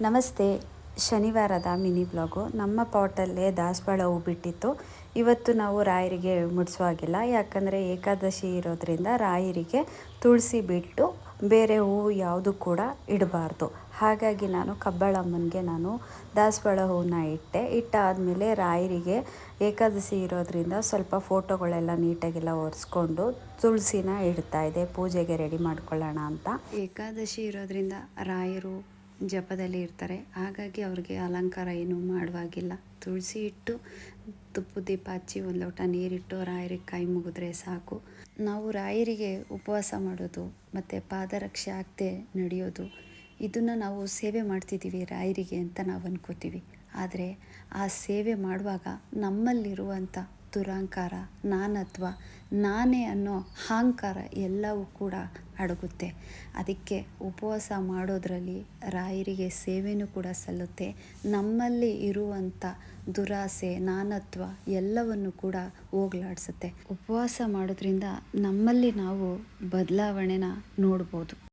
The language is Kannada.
ನಮಸ್ತೆ. ಶನಿವಾರದ ಮಿನಿ ಬ್ಲಾಗು. ನಮ್ಮ ಪಾಟಲ್ಲೇ ದಾಸವಾಳ ಹೂ ಬಿಟ್ಟಿತ್ತು. ಇವತ್ತು ನಾವು ರಾಯರಿಗೆ ಮುಡಿಸೋ ಯಾಕಂದರೆ ಏಕಾದಶಿ ಇರೋದ್ರಿಂದ ರಾಯರಿಗೆ ತುಳಸಿ ಬಿಟ್ಟು ಬೇರೆ ಹೂವು ಯಾವುದು ಕೂಡ ಇಡಬಾರ್ದು. ಹಾಗಾಗಿ ನಾನು ಕಬ್ಬಾಳಮ್ಮನಿಗೆ ನಾನು ದಾಸವಾಳ ಹೂವನ್ನ ಇಟ್ಟೆ. ಇಟ್ಟಾದಮೇಲೆ ರಾಯರಿಗೆ ಏಕಾದಶಿ ಇರೋದ್ರಿಂದ ಸ್ವಲ್ಪ ಫೋಟೋಗಳೆಲ್ಲ ನೀಟಾಗೆಲ್ಲ ಒರೆಸ್ಕೊಂಡು ತುಳಸಿನ ಇಡ್ತಾ ಇದೆ ಪೂಜೆಗೆ ರೆಡಿ ಮಾಡ್ಕೊಳ್ಳೋಣ ಅಂತ. ಏಕಾದಶಿ ಇರೋದ್ರಿಂದ ರಾಯರು ಜಪದಲ್ಲಿ ಇರ್ತಾರೆ. ಹಾಗಾಗಿ ಅವ್ರಿಗೆ ಅಲಂಕಾರ ಏನೂ ಮಾಡುವಾಗಿಲ್ಲ. ತುಳಸಿ ಇಟ್ಟು ತುಪ್ಪು ದೀಪ ಹಚ್ಚಿ ಒಂದು ಲೋಟ ನೀರಿಟ್ಟು ರಾಯರಿಗೆ ಕೈ ಮುಗಿದ್ರೆ ಸಾಕು. ನಾವು ರಾಯರಿಗೆ ಉಪವಾಸ ಮಾಡೋದು ಮತ್ತು ಪಾದರಕ್ಷೆ ಆಗದೆ ನಡೆಯೋದು, ಇದನ್ನು ನಾವು ಸೇವೆ ಮಾಡ್ತಿದ್ದೀವಿ ರಾಯರಿಗೆ ಅಂತ ನಾವು ಅನ್ಕೋತೀವಿ. ಆದರೆ ಆ ಸೇವೆ ಮಾಡುವಾಗ ನಮ್ಮಲ್ಲಿರುವಂಥ ದುರಾಂಕಾರ ನಾನತ್ವ, ನಾನೇ ಅನ್ನೋ ಅಹಂಕಾರ ಎಲ್ಲವೂ ಕೂಡ ಅಡಗುತ್ತೆ. ಅದಕ್ಕೆ ಉಪವಾಸ ಮಾಡೋದರಲ್ಲಿ ರಾಯರಿಗೆ ಸೇವೆಯೂ ಕೂಡ ಸಲ್ಲುತ್ತೆ. ನಮ್ಮಲ್ಲಿ ಇರುವಂಥ ದುರಾಸೆ, ನಾನತ್ವ ಎಲ್ಲವನ್ನು ಕೂಡ ಹೋಗ್ಲಾಡಿಸುತ್ತೆ. ಉಪವಾಸ ಮಾಡೋದ್ರಿಂದ ನಮ್ಮಲ್ಲಿ ನಾವು ಬದಲಾವಣೆನ ನೋಡ್ಬೋದು.